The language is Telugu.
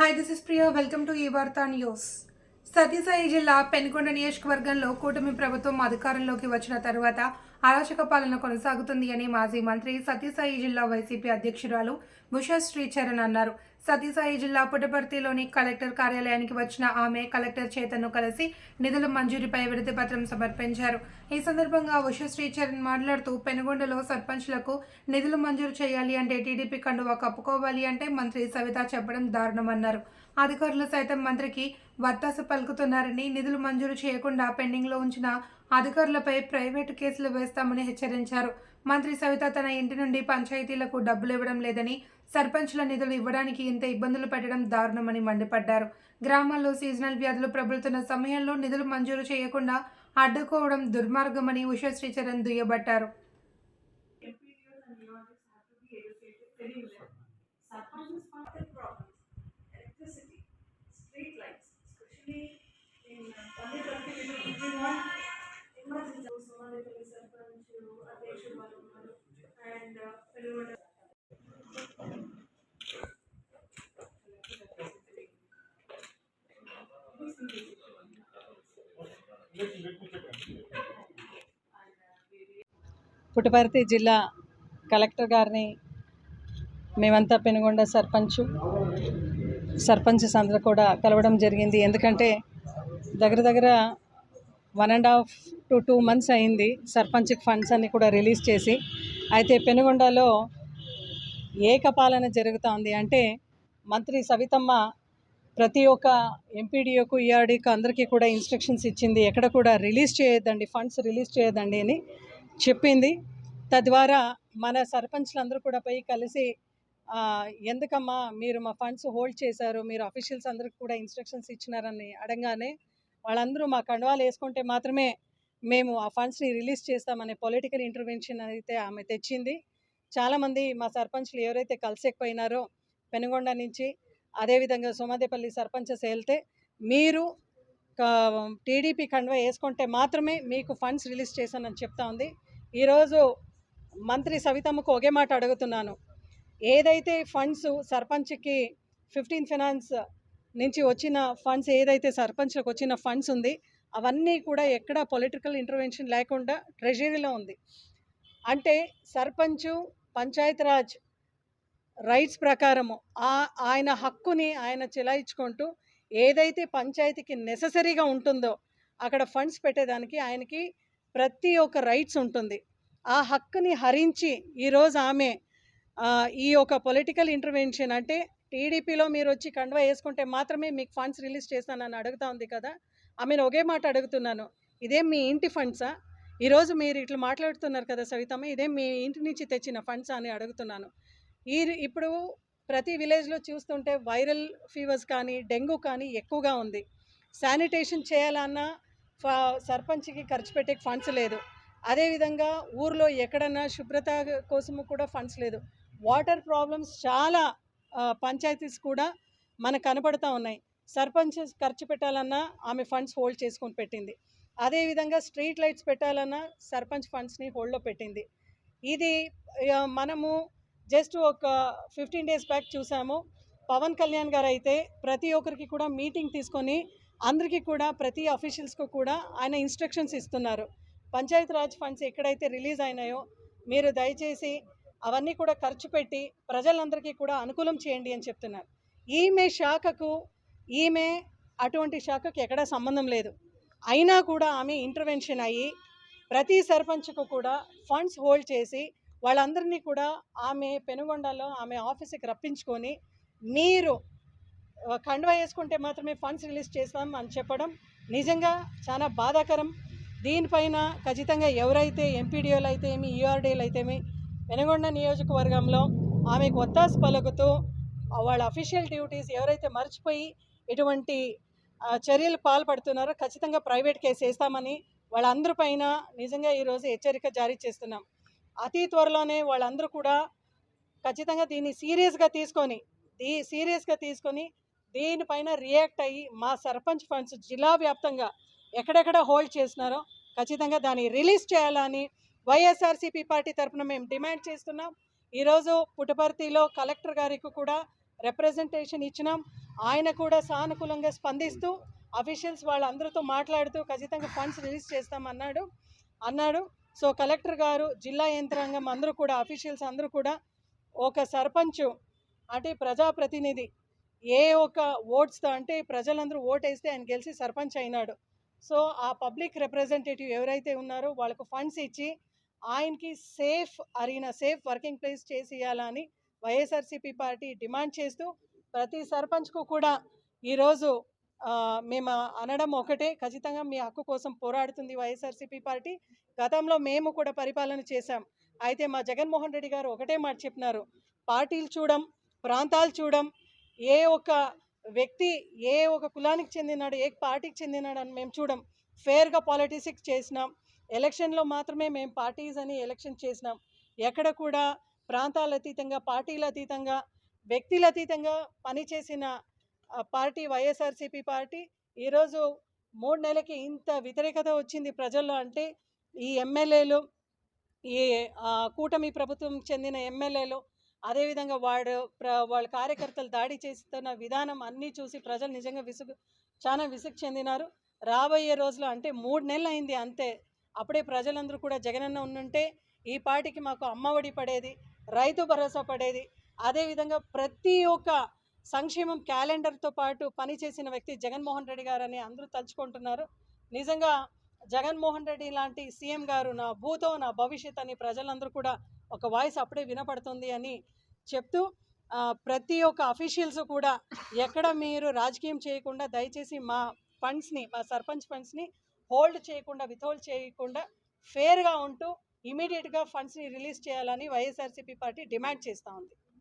Hi this is Priya welcome to ఈ వార్తా న్యూస్ సత్యసాయి జిల్లా పెనుకొండ నియోజకవర్గంలో కూటమి ప్రభుత్వం అధికారంలోకి వచ్చిన తర్వాత అరాచక పాలన కొనసాగుతుంది అని మాజీ మంత్రి సత్యసాయి జిల్లా వైసీపీ అధ్యక్షురాలు ఉషా శ్రీచరణ్ అన్నారు. సత్యసాయి జిల్లా పుట్టపర్తిలోని కలెక్టర్ కార్యాలయానికి వచ్చిన ఆమె కలెక్టర్ చేతను కలిసి నిధుల మంజూరీపై విడతి పత్రం సమర్పించారు. ఈ సందర్భంగా ఉష శ్రీచరణ్ మాట్లాడుతూ పెనుగొండలో సర్పంచ్లకు నిధులు మంజూరు చేయాలి అంటే టీడీపీ కండువా కప్పుకోవాలి అంటే మంత్రి సవిత చెప్పడం దారుణమన్నారు. అధికారులు సైతం మంత్రికి వత్తాస పలుకుతున్నారని నిధులు మంజూరు చేయకుండా పెండింగ్లో ఉంచిన అధికారులపై ప్రైవేటు కేసులు వేస్తామని హెచ్చరించారు. మంత్రి సవిత తన ఇంటి నుండి పంచాయతీలకు డబ్బులు ఇవ్వడం లేదని సర్పంచ్ల నిధులు ఇవ్వడానికి ఇంత ఇబ్బందులు పెట్టడం దారుణమని మండిపడ్డారు. గ్రామాల్లో సీజనల్ వ్యాధులు ప్రబలుతున్న సమయంలో నిధులు మంజూరు చేయకుండా అడ్డుకోవడం దుర్మార్గమని ఉషా శ్రీచరణ్ దుయ్యబట్టారు MPDOs street lights, especially in Tamil Nadu, we want emergency. Somalipalli Sarpanch, Adeshu attention, and Peluvada. Puttaparthi జిల్లా కలెక్టర్ గారిని మేమంతా పెనుగొండ సర్పంచ్ సర్పంచెస్ అందరూ కూడా కలవడం జరిగింది. ఎందుకంటే దగ్గర దగ్గర one and half to two months అయింది సర్పంచ్ ఫండ్స్ అన్ని కూడా రిలీజ్ చేసి. అయితే పెనుగొండలో ఏకపాలన జరుగుతోంది. అంటే మంత్రి సవితమ్మ ప్రతి ఒక్క ఎంపీడీఓకు ఈఆర్డీకి అందరికీ కూడా ఇన్స్ట్రక్షన్స్ ఇచ్చింది. ఎక్కడ కూడా రిలీజ్ చేయొద్దండి ఫండ్స్ రిలీజ్ చేయొద్దండి అని చెప్పింది. తద్వారా మన సర్పంచ్లందరూ కూడా పోయి కలిసి ఎందుకమ్మా మీరు మా ఫండ్స్ హోల్డ్ చేశారు మీరు అఫీషియల్స్ అందరికి కూడా ఇన్స్ట్రక్షన్స్ ఇచ్చినారని అడగానే వాళ్ళందరూ మా కండవాలు వేసుకుంటే మాత్రమే మేము ఆ ఫండ్స్ని రిలీజ్ చేస్తామనే పొలిటికల్ ఇంటర్వెన్షన్ అయితే ఆమె తెచ్చింది. చాలామంది మా సర్పంచ్లు ఎవరైతే కలిసేకపోయినారో పెనుగొండ నుంచి అదేవిధంగా సోమాదేపల్లి సర్పంచెస్ వెళ్తే మీరు టీడీపీ కండువా వేసుకుంటే మాత్రమే మీకు ఫండ్స్ రిలీజ్ చేశానని చెప్తా ఉంది. ఈరోజు మంత్రి సవితమ్మకు ఒకే మాట అడుగుతున్నాను. ఏదైతే ఫండ్స్ సర్పంచ్కి ఫిఫ్టీన్ ఫైనాన్స్ నుంచి వచ్చిన ఫండ్స్ ఏదైతే సర్పంచ్లకు వచ్చిన ఫండ్స్ ఉంది అవన్నీ కూడా ఎక్కడ పొలిటికల్ ఇంటర్వెన్షన్ లేకుండా ట్రెజరీలో ఉంది. అంటే సర్పంచు పంచాయతీరాజ్ రైట్స్ ప్రకారము ఆ ఆయన హక్కుని ఆయన చెలాయించుకుంటూ ఏదైతే పంచాయతీకి నెససరీగా ఉంటుందో అక్కడ ఫండ్స్ పెట్టేదానికి ఆయనకి ప్రతి ఒక్క రైట్స్ ఉంటుంది. ఆ హక్కుని హరించి ఈరోజు ఆమె ఈ యొక్క పొలిటికల్ ఇంటర్వెన్షన్ అంటే టీడీపీలో మీరు వచ్చి కండువా వేసుకుంటే మాత్రమే మీకు ఫండ్స్ రిలీజ్ చేస్తానని అడుగుతా ఉంది కదా? ఆమెను ఒకే మాట అడుగుతున్నాను. ఇదేం మీ ఇంటి ఫండ్సా ఈరోజు మీరు ఇట్లా మాట్లాడుతున్నారు కదా సవితమ్మ ఇదేం మీ ఇంటి నుంచి తెచ్చిన ఫండ్స్ అని అడుగుతున్నాను. ఈ ఇప్పుడు ప్రతి విలేజ్లో చూస్తుంటే వైరల్ ఫీవర్స్ కానీ డెంగ్యూ కానీ ఎక్కువగా ఉంది. శానిటేషన్ చేయాలన్నా ఫ సర్పంచ్కి ఖర్చు పెట్టే ఫండ్స్ లేదు. అదేవిధంగా ఊర్లో ఎక్కడన్నా శుభ్రత కోసము కూడా ఫండ్స్ లేదు. వాటర్ ప్రాబ్లమ్స్ చాలా పంచాయతీస్ కూడా మనకు కనపడుతూ ఉన్నాయి. సర్పంచ్ ఖర్చు పెట్టాలన్నా ఆమె ఫండ్స్ హోల్డ్ చేసుకొని పెట్టింది. అదేవిధంగా స్ట్రీట్ లైట్స్ పెట్టాలన్నా సర్పంచ్ ఫండ్స్ని హోల్డ్లో పెట్టింది. ఇది మనము జస్ట్ ఒక ఫిఫ్టీన్ డేస్ బ్యాక్ చూసాము. పవన్ కళ్యాణ్ గారు అయితే ప్రతి ఒక్కరికి కూడా మీటింగ్ తీసుకొని అందరికీ కూడా ప్రతి అఫీషియల్స్కు కూడా ఆయన ఇన్స్ట్రక్షన్స్ ఇస్తున్నారు. పంచాయతీరాజ్ ఫండ్స్ ఎక్కడైతే రిలీజ్ అయినాయో మీరు దయచేసి అవన్నీ కూడా ఖర్చు పెట్టి ప్రజలందరికీ కూడా అనుకూలం చేయండి అని చెప్తున్నారు. ఈమె శాఖకు ఈమె అటువంటి శాఖకు ఎక్కడా సంబంధం లేదు. అయినా కూడా ఆమె ఇంటర్వెన్షన్ అయ్యి ప్రతి సర్పంచ్కు కూడా ఫండ్స్ హోల్డ్ చేసి వాళ్ళందరినీ కూడా ఆమె పెనుగొండలో ఆమె ఆఫీస్కి రప్పించుకొని మీరు కండువా వేసుకుంటే మాత్రమే ఫండ్స్ రిలీజ్ చేస్తాం అని చెప్పడం నిజంగా చాలా బాధాకరం. దీనిపైన ఖచ్చితంగా ఎవరైతే ఎంపీడీఓలు అయితే ఏమి ఈఆర్డీలు అయితేమి పెనుగొండ నియోజకవర్గంలో ఆమె ఒత్తాసు పలుకుతూ వాళ్ళ అఫీషియల్ డ్యూటీస్ ఎవరైతే మర్చిపోయి ఇటువంటి చర్యలు పాల్పడుతున్నారో ఖచ్చితంగా ప్రైవేట్ కేసు వేస్తామని వాళ్ళందరి పైన నిజంగా ఈరోజు హెచ్చరిక జారీ చేస్తున్నాం. అతి త్వరలోనే వాళ్ళందరూ కూడా ఖచ్చితంగా దీన్ని సీరియస్గా తీసుకొని దీ సీరియస్గా తీసుకొని దీనిపైన రియాక్ట్ అయ్యి మా సర్పంచ్ ఫండ్స్ జిల్లా వ్యాప్తంగా ఎక్కడెక్కడ హోల్డ్ చేసినారో ఖచ్చితంగా దాన్ని రిలీజ్ చేయాలని వైఎస్ఆర్సీపీ పార్టీ తరఫున మేము డిమాండ్ చేస్తున్నాం. ఈరోజు పుట్టపర్తిలో కలెక్టర్ గారికి కూడా రిప్రజెంటేషన్ ఇచ్చినాం. ఆయన కూడా సానుకూలంగా స్పందిస్తూ అఫీషియల్స్ వాళ్ళందరితో మాట్లాడుతూ ఖచ్చితంగా ఫండ్స్ రిలీజ్ చేస్తామన్నాడు అన్నాడు. సో కలెక్టర్ గారు జిల్లా యంత్రాంగం అందరూ కూడా అఫీషియల్స్ అందరూ కూడా ఒక సర్పంచ్ అంటే ప్రజాప్రతినిధి ఏ ఒక ఓట్స్తో అంటే ప్రజలందరూ ఓటేస్తే ఆయన గెలిచి సర్పంచ్ అయినాడు. సో ఆ పబ్లిక్ రిప్రజెంటేటివ్ ఎవరైతే ఉన్నారో వాళ్ళకు ఫండ్స్ ఇచ్చి ఆయనకి safe arena safe working place చేసి ఇవ్వాలని వైఎస్ఆర్సీపీ పార్టీ డిమాండ్ చేస్తూ ప్రతి సర్పంచ్కు కూడా ఈరోజు మేము అనడం ఒకటే. ఖచ్చితంగా మీ హక్కు కోసం పోరాడుతుంది వైఎస్ఆర్సీపీ పార్టీ. గతంలో మేము కూడా పరిపాలన చేశాం. అయితే మా జగన్మోహన్ రెడ్డి గారు ఒకటే మాట చెప్పినారు. పార్టీలు చూడం ప్రాంతాలు చూడం ఏ ఒక్క వ్యక్తి ఏ ఒక కులానికి చెందినాడు ఏ పార్టీకి చెందినాడు అని మేము చూడం. ఫేర్గా పాలిటిక్స్ చేసినాం. ఎలక్షన్లో మాత్రమే మేము పార్టీస్ అని ఎలక్షన్ చేసినాం. ఎక్కడ కూడా ప్రాంతాల అతీతంగా పార్టీల అతీతంగా వ్యక్తుల అతీతంగా పనిచేసిన పార్టీ వైఎస్ఆర్సీపీ పార్టీ ఈరోజు మూడు నెలలకి ఇంత వ్యతిరేకత వచ్చింది ప్రజల్లో అంటే ఈ ఎమ్మెల్యేలు ఈ కూటమి ప్రభుత్వం చెందిన ఎమ్మెల్యేలు అదేవిధంగా వాడు ప్ర వాళ్ళ కార్యకర్తలు దాడి చేస్తున్న విధానం అన్నీ చూసి ప్రజలు నిజంగా విసుగు చాలా విసుగు చెందినారు. రాబోయే రోజులు అంటే మూడు నెలలు అయింది అంతే. అప్పుడే ప్రజలందరూ కూడా జగనన్న ఉండుంటే ఈ పార్టీకి మాకు అమ్మఒడి పడేది రైతు భరోసా పడేది. అదేవిధంగా ప్రతి ఒక్క సంక్షేమం క్యాలెండర్తో పాటు పనిచేసిన వ్యక్తి జగన్మోహన్ రెడ్డి గారని అందరూ తలుచుకుంటున్నారు. నిజంగా జగన్మోహన్ రెడ్డి లాంటి సీఎం గారు నా భూతో నా భవిష్యత్ అని ప్రజలందరూ కూడా ఒక వాయిస్ అప్పుడే వినపడుతుంది అని చెప్తూ ప్రతి ఒక్క అఫీషియల్స్ కూడా ఎక్కడ మీరు రాజకీయం చేయకుండా దయచేసి మా ఫండ్స్ని మా సర్పంచ్ ఫండ్స్ని హోల్డ్ చేయకుండా విత్హోల్డ్ చేయకుండా ఫేర్గా ఉంటూ ఇమీడియట్గా ఫండ్స్ని రిలీజ్ చేయాలని వైఎస్ఆర్సీపీ పార్టీ డిమాండ్ చేస్తూ ఉంది.